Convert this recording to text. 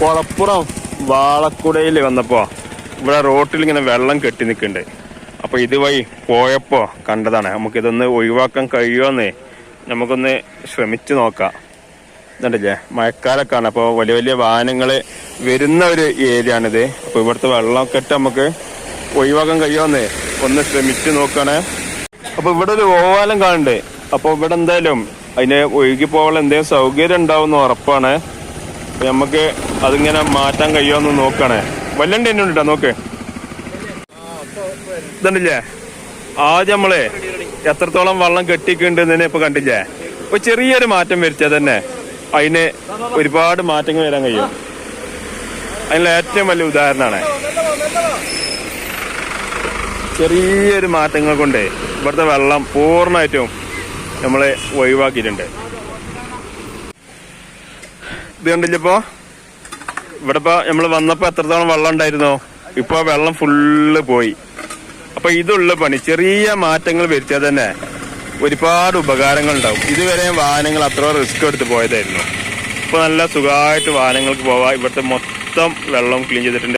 കുളപ്പുറം വാളക്കുടയിൽ വന്നപ്പോ ഇവിടെ റോട്ടിൽ ഇങ്ങനെ വെള്ളം കെട്ടി നിൽക്കുന്നുണ്ട്. അപ്പൊ ഇതുവഴി പോയപ്പോ കണ്ടതാണ് നമുക്ക് ഇതൊന്ന് ഒഴിവാക്കാൻ കഴിയുമെന്ന്? നമുക്കൊന്ന് ശ്രമിച്ചു നോക്കാം. ഇതുണ്ടല്ലേ മഴക്കാലൊക്കെയാണ് അപ്പോൾ വലിയ വലിയ വാഹനങ്ങൾ വരുന്ന ഒരു ഏരിയ ആണിത് അപ്പോൾ ഇവിടുത്തെ വെള്ളക്കെട്ട് നമുക്ക് ഒഴിവാക്കാൻ കഴിയുമെന്ന്? ഒന്ന് ശ്രമിച്ചു നോക്കണേ. അപ്പോൾ ഇവിടെ ഒരു ഓവാലം കാണുന്നുണ്ട്. അപ്പോൾ ഇവിടെ എന്തായാലും അതിന് ഒഴുകി പോകാനുള്ള എന്തെങ്കിലും സൗകര്യം ഉണ്ടാവും ഉറപ്പാണ്. നമുക്ക് അതിങ്ങനെ മാറ്റാൻ കഴിയുമെന്ന് നോക്കണേ. വല്ലണ്ട് തന്നെ ഉണ്ടോ? നോക്ക്. ഇതുണ്ടല്ലേ? ആദ്യം നമ്മളെ എത്രത്തോളം വെള്ളം കെട്ടിക്കുണ്ടെന്ന് ഇപ്പൊ കണ്ടില്ലേ? ഇപ്പൊ ചെറിയൊരു മാറ്റം വരുത്തിയാൽ തന്നെ അതിന് ഒരുപാട് മാറ്റങ്ങൾ വരാൻ കഴിയും. അതിനുള്ള ഏറ്റവും വലിയ ഉദാഹരണമാണ്. ചെറിയൊരു മാറ്റങ്ങൾ കൊണ്ട് ഇവിടുത്തെ വെള്ളം പൂർണമായിട്ടും നമ്മളെ ഒഴിവാക്കിയിട്ടുണ്ട്. ഇത് കണ്ടില്ല ഇപ്പോ ഇവിടെ ഇപ്പൊ നമ്മൾ വന്നപ്പോ എത്രത്തോളം വെള്ളം ഉണ്ടായിരുന്നോ? ഇപ്പൊ വെള്ളം ഫുള്ള് പോയി. അപ്പൊ ഇതുള്ള പണി ചെറിയ മാറ്റങ്ങൾ വരുത്തിയാൽ തന്നെ ഒരുപാട് ഉപകാരങ്ങൾ ഉണ്ടാവും. ഇതുവരെ വാഹനങ്ങൾ അത്ര റിസ്ക് എടുത്ത് പോയതായിരുന്നു. ഇപ്പൊ നല്ല സുഖമായിട്ട് വാഹനങ്ങൾക്ക് പോവാം. ഇവിടുത്തെ മൊത്തം വെള്ളം ക്ലീൻ ചെയ്തിട്ടുണ്ട്.